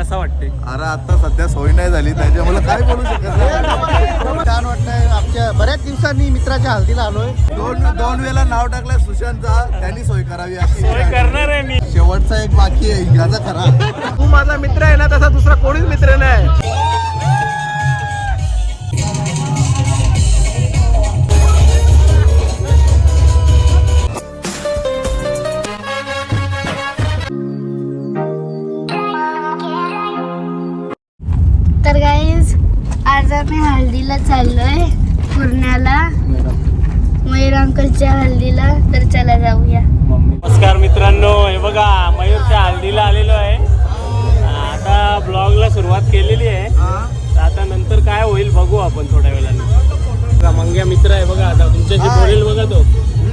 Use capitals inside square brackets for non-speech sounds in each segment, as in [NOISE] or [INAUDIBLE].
कसा वाटते अरे आता सध्या सोय नाही झाली त्याच्यामुळे काय बोलू शकत नाही. [LAUGHS] छान वाटतंय आमच्या बऱ्याच दिवसांनी मित्राच्या हल्दीला आलोय. दोन दोन वेळा नाव टाकलंय सुशांतचा त्यांनी सोय करावी अशी. सोय करणार आहे मी. शेवटचा एक बाकी आहे इंग्रजा खरा. तू माझा मित्र आहे ना तसा दुसरा कोणीच मित्र नाही. मयूर अंकलच्या हल्दीला तर चला जाऊया. नमस्कार मित्रांनो हे बघा मयूरच्या हल्दीला आलेलो आहे. आता ब्लॉगला सुरुवात केलेली आहे. तर आता नंतर काय होईल बघू आपण थोड्या वेळाने. बघा मंग्या मित्र आहे बघा आता तुमच्याशी बोलेल बघा तो.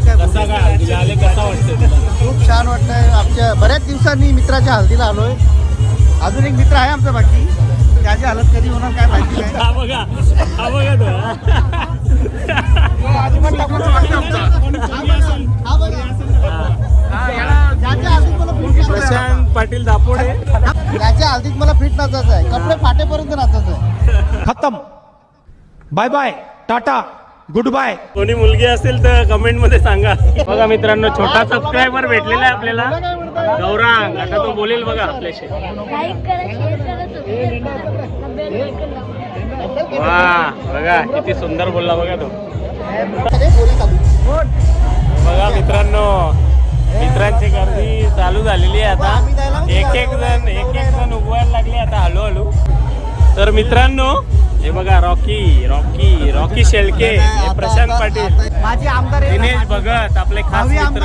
कसा काय हल्दीला आले कसा खूप छान वाटतंय. आमच्या बऱ्याच दिवसांनी मित्राच्या हल्दीला आलोय. अजून एक मित्र आहे आमचा बाकी. त्याची हालत कधी होणार काय माहिती नाही. हा बघा हा तो. नाचायचं प्रशांत पाटील दापोडे. आहे. त्याच्या हल्दीत मला फिट नाचायचं आहे कपडे फाटेपर्यंत नाचायचं आहे खत्म. Bye bye. Tata. Goodbye कोणी मुलगी असेल तर कमेंटमध्ये सांगा. बघा मित्रांनो छोटा सबस्क्रायबर भेटलेला आहे आपल्याला. गौरांग आता तो बोलेल बघा आपल्याशी. वा बघा किती सुंदर बोलला बघा तो. बघा मित्रांनो मित्रांची गर्दी चालू झालेली आहे आता. एक एक जण एक एक जण उगवायला लागले आता हळूहळू. तर मित्रांनो हे बघा रॉकी रॉकी रॉकी शेळके हे प्रशांत पाटील माझे आमदार दिनेश भगत आपले खास मित्र.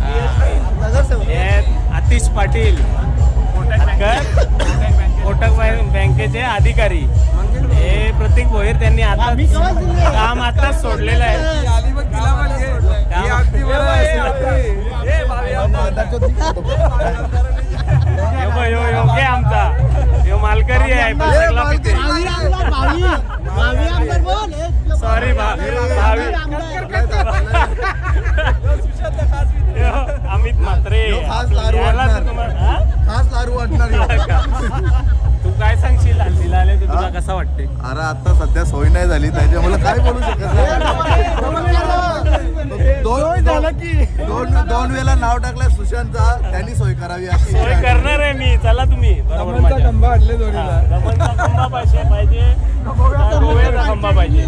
हा. हे आतिश पाटील कोटक बँक- बँकेचे अधिकारी हे प्रतीक भोईर त्यांनी आता. काम आताच सोडलेलं आहे आमचा यो मालकरी आहे पिते. हे सॉरी भावी अमित म्हात्रे यो खास लारू याला तर वाटणार. तुम्हाला- हा? खास लारू वाटणार ह्यो. [LAUGHS] तू काय सांगशील हल्दीला आले तर तुला कसं वाटते अरे आता सध्या सोय नाही झाली त्याच्यामुळे काय बोलू शकत नाही [LAUGHS] [LAUGHS] दोन दोन दोन वेळा नाव टाकलंय सुशांतचा त्यांनी सोय करावी अशी. सोय करणार आहे मी. चला तुम्ही. बरोबर माझ्या. हा, दमणचा खंबा पाहिजे पाहिजे. गोव्याचा खंबा पाहिजे.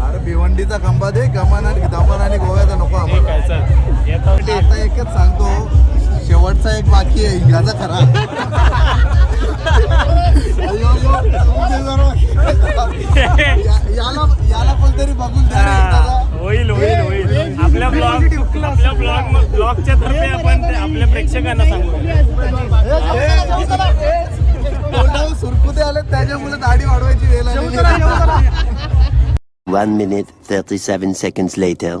अरे भिवंडीचा खंबा दे गमन आणि दमन आणि गोव्याचा नको ठीक आम्हाला आहे चल. येतो. आता एकच सांगतो शेवटचा एक बाकी आहे इंग्रजा खरा. अयो, अयो, तुमचे जरा- [LAUGHS] या- याला याला कोणतरी बघून द्या रे हा. होईल होईल होईल. आपल्या ब्लॉग आपल्या ब्लॉग ब्लॉगच्या तर्फे आपण ते आपल्या प्रेक्षकांना सांगू. सुरकुते आले त्याच्यामुळे दाढी वाढवायची वेळ आली One minute, 37 seconds later.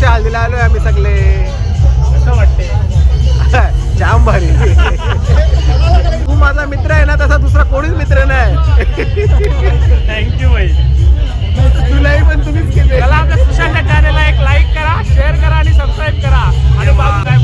देवाच्या हल्दीला आलो आम्ही सगळे. कसं वाटते [LAUGHS] जाम भारी. तू माझा मित्र आहे ना तसा दुसरा कोणीच मित्र नाही. थँक्यू भाई. तुलाही पण तुम्हीच केले मला आपल्या सुशांत अटारेला एक लाईक करा शेअर करा आणि सबस्क्राईब करा. आणि बाबू काय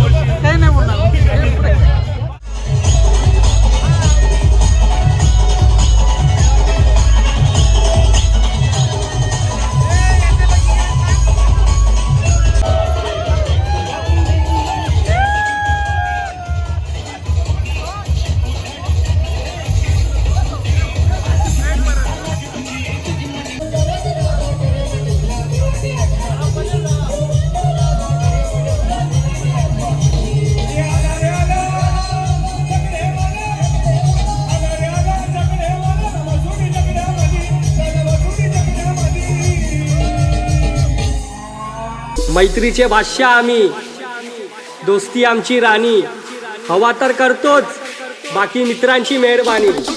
मैत्रीचे भाष्य आम्ही. दोस्ती आमची राणी. हवा तर करतोच बाकी मित्रांची मेहरबानी. नाही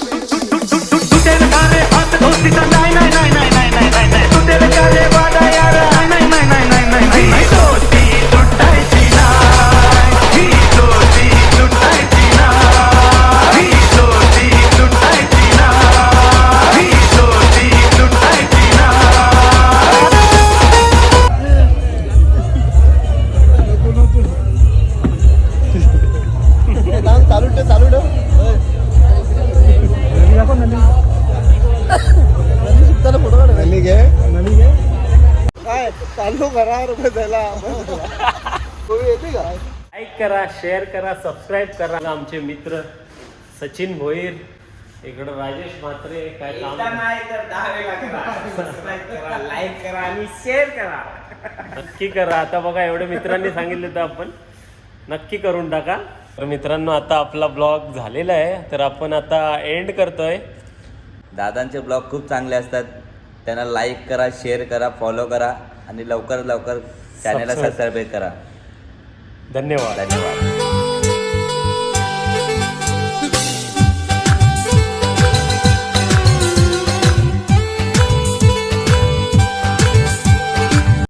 चालू करा रुपये येते का? लाईक करा शेअर करा सबस्क्राईब करा. आमचे मित्र सचिन भोईर इकडं राजेश म्हात्रे काय काम? लाईक करा. आणि शेअर करा. नक्की करा. आता बघा एवढे मित्रांनी सांगितले तर आपण. नक्की करून टाका. तर मित्रांनो आता आपला ब्लॉग झालेला आहे. तर आपण आता एंड करतोय. दादांचे ब्लॉग खूप चांगले असतात. त्यांना लाईक करा शेअर करा फॉलो करा. आणि लवकर लवकर चॅनलला. सबस्क्राईब. करा. धन्यवाद. धन्यवाद.